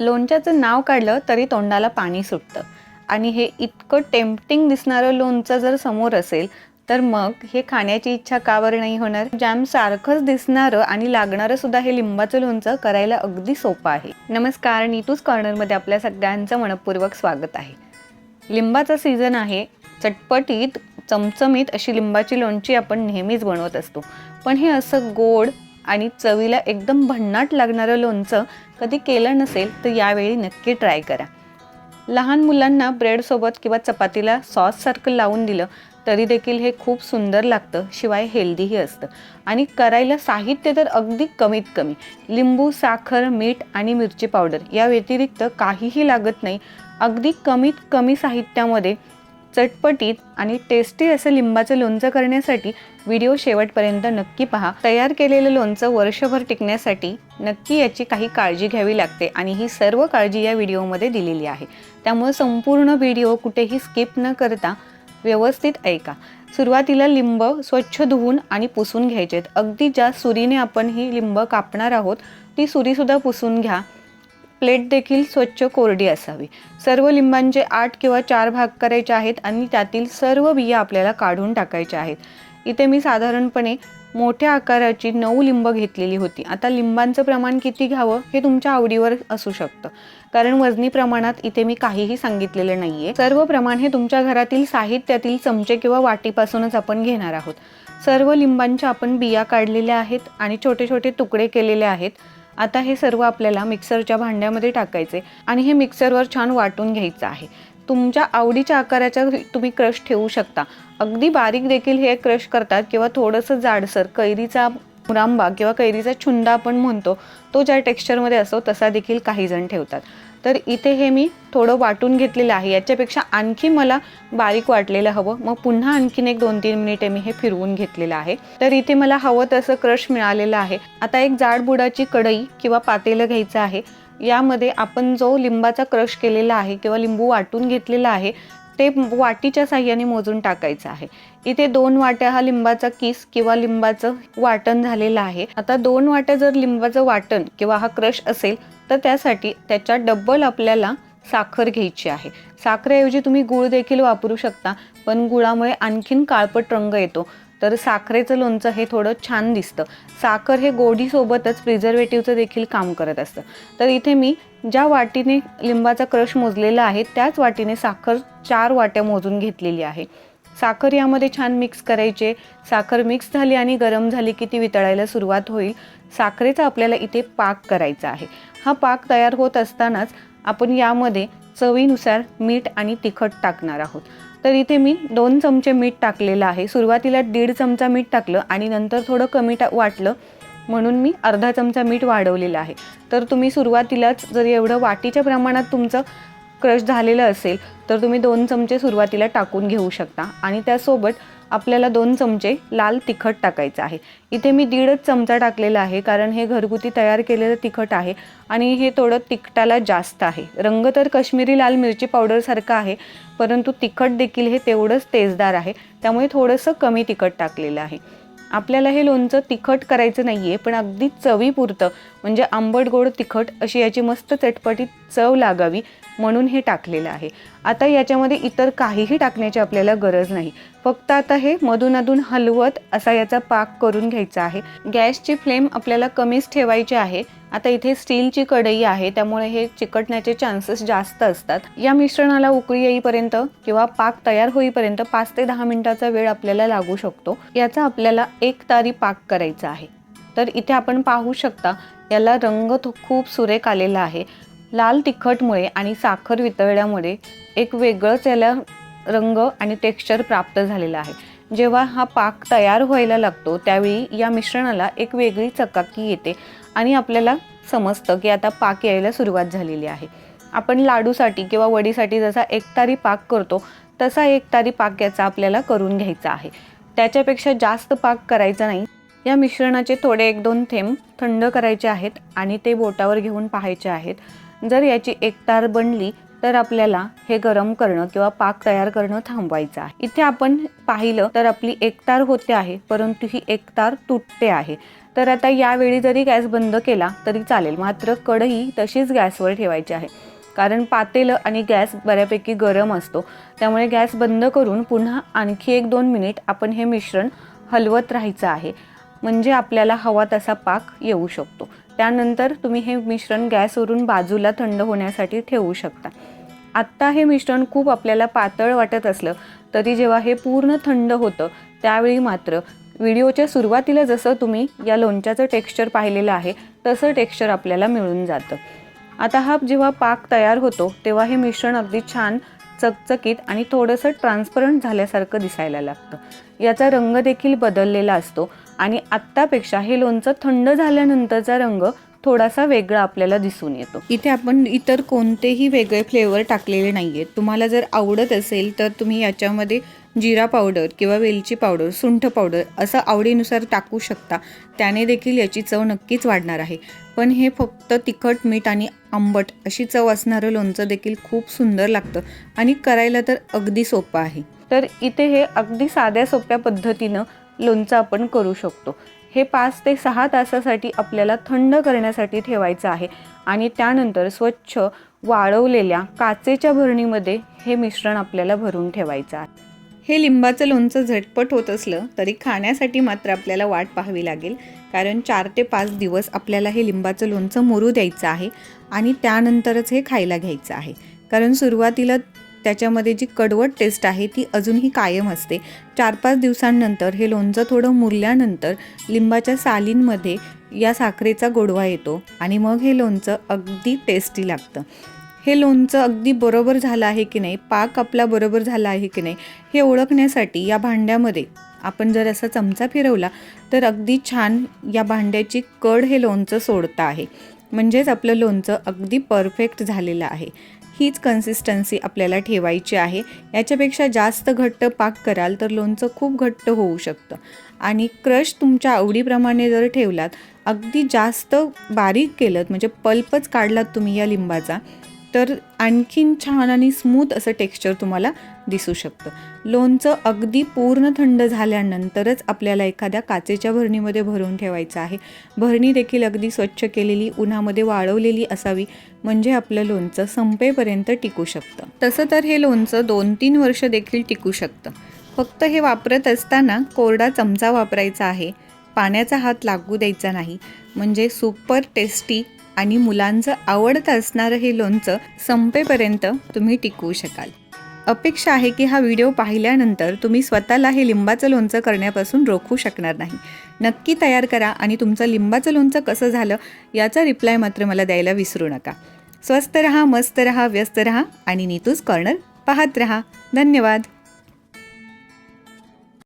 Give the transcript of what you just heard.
लोणच्याचं नाव काढलं तरी तोंडाला पाणी सुटतं. आणि हे इतकं टेम्पटिंग दिसणारं लोणचं जर समोर असेल तर मग हे खाण्याची इच्छा का बरं नाही होणार. जॅम सारखंच दिसणारं आणि लागणारं सुद्धा हे लिंबाचं लोणचं करायला अगदी सोपं आहे. नमस्कार नीतूस कॉर्नरमध्ये आपल्या सगळ्यांचं मनपूर्वक स्वागत आहे. लिंबाचा सीझन आहे. चटपटीत चमचमीत अशी लिंबाची लोणची आपण नेहमीच बनवत असतो. पण हे असं गोड आणि चवीला एकदम भन्नाट लागणारं लोणचं कधी केलं नसेल तर यावेळी नक्की ट्राय करा. लहान मुलांना ब्रेडसोबत किंवा चपातीला सॉससारखं लावून दिलं तरी देखील हे खूप सुंदर लागतं शिवाय हेल्दीही असतं. आणि करायला साहित्य तर अगदी कमीत कमी. लिंबू साखर मीठ आणि मिरची पावडर या व्यतिरिक्त काहीही लागत नाही. अगदी कमीत कमी साहित्यामध्ये चटपटीत आणि टेस्टी असं लिंबाचं लोणचं करण्यासाठी व्हिडिओ शेवटपर्यंत नक्की पहा. तयार केलेलं लोणचं वर्षभर टिकण्यासाठी नक्की याची काही काळजी घ्यावी लागते आणि ही सर्व काळजी या व्हिडिओमध्ये दिलेली आहे. त्यामुळे संपूर्ण व्हिडिओ कुठेही स्किप न करता व्यवस्थित ऐका. सुरुवातीला लिंब स्वच्छ धुवून आणि पुसून घ्यायचे आहेत अगदी ज्या सुरीने आपण ही लिंब कापणार आहोत ती सुरीसुद्धा पुसून घ्या. प्लेट देखील स्वच्छ कोरडी असावी. सर्व लिंबांचे आठ किंवा चार भाग करायचे आहेत आणि त्यातील सर्व बिया आपल्याला काढून टाकायच्या आहेत. इथे मी साधारणपणे मोठ्या आकाराची नऊ लिंब घेतलेली होती. आता लिंबांचं प्रमाण किती घ्यावं हे तुमच्या आवडीवर असू शकतं. कारण वजनी प्रमाणात इथे मी काहीही सांगितलेलं नाही आहे सर्व प्रमाण हे तुमच्या घरातील साहित्यातील चमचे किंवा वाटीपासूनच आपण घेणार आहोत. सर्व लिंबांच्या आपण बिया काढलेल्या आहेत आणि छोटे छोटे तुकडे केलेले आहेत. आता हे सर्व आपल्याला मिक्सरच्या भांड्यामध्ये टाकायचे आणि हे मिक्सरवर छान वाटून घ्यायचं आहे. तुमच्या आवडीच्या आकाराच्या तुम्ही क्रश ठेवू शकता. अगदी बारीक देखील हे क्रश करतात किंवा थोडंसं जाडसर कैरीचा मुरांबा किंवा कैरीचा छुंदा आपण म्हणतो तो ज्या टेक्स्चरमध्ये असतो तसा देखील काही जण ठेवतात. तर इथे हे मी थोडं वाटून घेतलेलं आहे. याच्यापेक्षा आणखी मला बारीक वाटलेलं हवं. मग पुन्हा आणखीन एक दोन तीन मिनिटे मी हे फिरवून घेतलेलं आहे. तर इथे मला हवं तसं क्रश मिळालेलं आहे. आता एक जाड बुडाची कढई किंवा पातेलं घ्यायचं आहे. यामध्ये आपण जो लिंबाचा क्रश केलेला आहे किंवा लिंबू वाटून घेतलेला आहे ते वाटीच्या साह्याने मोजून टाकायचं आहे. इथे दोन वाट्या हा लिंबाचा किस किंवा लिंबाचं वाटण झालेलं आहे. आता दोन वाट्या जर लिंबाचं वाटण किंवा हा क्रश असेल तर त्यासाठी त्याच्या डब्बल आपल्याला साखर घ्यायची आहे. साखरेऐवजी तुम्ही गूळ देखील वापरू शकता पण गुळामुळे आणखीन काळपट रंग येतो. तर साखरेचं लोणचं हे थोडं छान दिसतं. साखर हे गोडीसोबतच प्रिझर्वेटिव्हचं देखील काम करत असतं. तर इथे मी ज्या वाटीने लिंबाचा क्रश मोजलेला आहे त्याच वाटीने साखर चार वाट्या मोजून घेतलेली आहे. साखर यामध्ये छान मिक्स करायचे. साखर मिक्स झाली आणि गरम झाली की ती वितळायला सुरुवात होईल. साखरेचा आपल्याला इथे पाक करायचा आहे. हा पाक तयार होत असतानाच आपण यामध्ये चवीनुसार मीठ आणि तिखट टाकणार आहोत. तर इथे मी दोन चमचे मीठ टाकलेलं आहे. सुरुवातीला दीड चमचा मीठ टाकलं आणि नंतर थोडं कमी टा वाटलं. म्हणून मी अर्धा चमचा मीठ वाढवलेलं आहे. तर तुम्ही सुरुवातीलाच जर एवढं वाटीच्या प्रमाणात तुमचं क्रश झालेलं असेल तर तुम्ही दोन चमचे सुरुवातीला टाकून घेऊ शकता. आणि त्यासोबत आपल्याला दोन चमचे लाल तिखट टाकायचं आहे. इथे मी दीडच चमचा टाकलेला आहे कारण हे घरगुती तयार केलेलं तिखट आहे आणि हे थोडं तिखटाला जास्त आहे. रंग तर काश्मीरी लाल मिरची पावडरसारखं आहे परंतु तिखट देखील हे तेवढंच तेजदार आहे त्यामुळे थोडंसं कमी तिखट टाकलेलं आहे. आपल्याला हे लोणचं तिखट करायचं नाही आहे पण अगदी चवीपुरतं म्हणजे आंबट गोड तिखट अशी याची मस्त चटपटीत चव लागावी. म्हणून हे टाकलेलं आहे. आता याच्यामध्ये इतर काहीही टाकण्याची आपल्याला गरज नाही. फक्त आता हे मधून अधून हलवत असा याचा पाक करून घ्यायचा आहे. गॅसची फ्लेम आपल्याला कमीच ठेवायची आहे. आता इथे स्टीलची कढई आहे त्यामुळे हे चिकटण्याचे चान्सेस जास्त असतात. या मिश्रणाला उकळी येईपर्यंत किंवा पाक तयार होईपर्यंत पाच ते दहा मिनिटाचा वेळ आपल्याला लागू शकतो. याचा आपल्याला एक तारी पाक करायचा आहे. तर इथे आपण पाहू शकता याला रंग तो खूप सुरेख आलेला आहे. लाल तिखटमुळे आणि साखर वितळल्यामुळे एक वेगळंच याला रंग आणि टेक्स्चर प्राप्त झालेलं आहे. जेव्हा हा पाक तयार व्हायला लागतो त्यावेळी या मिश्रणाला एक वेगळी चकाकी येते आणि आपल्याला समजतं की आता पाक यायला सुरुवात झालेली आहे. आपण लाडूसाठी किंवा वडीसाठी जसा एकतारी पाक करतो तसा एकतारी पाक याचा आपल्याला करून घ्यायचा आहे. त्याच्यापेक्षा जास्त पाक करायचा नाही. या मिश्रणाचे थोडे एक दोन थेंब थंड करायचे आहेत आणि ते बोटावर घेऊन पाहायचे आहेत. जर याची एकतार बनली तर आपल्याला हे गरम करणं किंवा पाक तयार करणं थांबवायचं आहे. इथे आपण पाहिलं तर आपली एकतार होते आहे परंतु ही एकतार तुटते आहे. तर आता यावेळी जरी गॅस बंद केला तरी चालेल मात्र कढई तशीच गॅसवर ठेवायची आहे. कारण पातेलं आणि गॅस बऱ्यापैकी गरम असतो. त्यामुळे गॅस बंद करून पुन्हा आणखी एक दोन मिनिट आपण हे मिश्रण हलवत राहायचं आहे. म्हणजे आपल्याला हवा तसा पाक येऊ शकतो. त्यानंतर तुम्ही हे मिश्रण गॅसवरून बाजूला थंड होण्यासाठी ठेवू शकता. आत्ता हे मिश्रण खूप आपल्याला पातळ वाटत असलं तरी जेव्हा हे पूर्ण थंड होतं त्यावेळी मात्र व्हिडिओच्या सुरुवातीला जसं तुम्ही या लोणच्याचं टेक्स्चर पाहिलेलं आहे तसं टेक्स्चर आपल्याला मिळून जातं. आता हा जेव्हा पाक तयार होतो तेव्हा हे मिश्रण अगदी छान चकचकीत आणि थोडंसं ट्रान्सपरंट झाल्यासारखं दिसायला लागतं. याचा रंग देखील बदललेला असतो आणि आत्तापेक्षा हे लोणचं थंड झाल्यानंतरचा रंग थोडासा वेगळा आपल्याला दिसून येतो. इथे आपण इतर कोणतेही वेगळे फ्लेवर टाकलेले नाही आहेत तुम्हाला जर आवडत असेल तर तुम्ही याच्यामध्ये जिरा पावडर किंवा वेलची पावडर सुंठ पावडर असं आवडीनुसार टाकू शकता. त्याने देखील याची चव नक्कीच वाढणार आहे. पण हे फक्त तिखट मीठ आणि आंबट अशी चव असणारं लोणचं देखील खूप सुंदर लागतं आणि करायला तर अगदी सोपं आहे. तर इथे हे अगदी साध्या सोप्या पद्धतीनं लोणचं आपण करू शकतो. हे पाच ते सहा तासासाठी आपल्याला थंड करण्यासाठी ठेवायचं आहे आणि त्यानंतर स्वच्छ वाळवलेल्या काचेच्या भरणीमध्ये हे मिश्रण आपल्याला भरून ठेवायचं आहे. हे लिंबाचं लोणचं झटपट होत असलं तरी खाण्यासाठी मात्र आपल्याला वाट पाहावी लागेल. कारण चार ते पाच दिवस आपल्याला हे लिंबाचं लोणचं मुरू द्यायचं आहे आणि त्यानंतरच हे खायला घ्यायचं आहे. कारण सुरुवातीला त्याच्यामध्ये जी कडवट टेस्ट आहे ती अजूनही कायम असते. चार पाच दिवसांनंतर हे लोणचं थोडं मुरल्यानंतर लिंबाच्या सालींमध्ये या साखरेचा गोडवा येतो आणि मग हे लोणचं अगदी टेस्टी लागतं. हे लोणचं अगदी बरोबर झालं आहे की नाही? पाक आपला बरोबर झाला आहे की नाही? हे ओळखण्यासाठी या भांड्यामध्ये आपण जर असा चमचा फिरवला तर अगदी छान या भांड्याची कड हे लोणचं सोडतं आहे. म्हणजेच आपलं लोणचं अगदी परफेक्ट झालेलं आहे. हीच कन्सिस्टन्सी आपल्याला ठेवायची आहे. याच्यापेक्षा जास्त घट्ट पाक कराल तर लोणचं खूप घट्ट होऊ शकतं. आणि क्रश तुमच्या आवडीप्रमाणे जर ठेवलात अगदी जास्त बारीक केलं म्हणजे पल्पच काढलात तुम्ही या लिंबाचा तर आणखीन छान आणि स्मूथ असं टेक्स्चर तुम्हाला दिसू शकतं. लोणचं अगदी पूर्ण थंड झाल्यानंतरच आपल्याला एखाद्या काचेच्या भरणीमध्ये भरून ठेवायचं आहे. भरणी देखील अगदी स्वच्छ केलेली उन्हामध्ये वाळवलेली असावी म्हणजे आपलं लोणचं संपेपर्यंत टिकू शकतं. तसं तर हे लोणचं दोन तीन वर्ष देखील टिकू शकतं. फक्त हे वापरत असताना कोरडा चमचा वापरायचा आहे. पाण्याचा हात लागू द्यायचा नाही. म्हणजे सुपर टेस्टी आणि मुलांचं आवडतं असणारं हे लोणचं संपेपर्यंत तुम्ही टिकवू शकाल. अपेक्षा आहे की हा व्हिडिओ पाहिल्यानंतर तुम्ही स्वतःला हे लिंबाचं लोणचं करण्यापासून रोखू शकणार नाही. नक्की तयार करा आणि तुमचं लिंबाचं लोणचं कसं झालं याचा रिप्लाय मात्र मला द्यायला विसरू नका. स्वस्त रहा मस्त रहा व्यस्त रहा आणि नीतूज कॉर्नर पाहत रहा. धन्यवाद.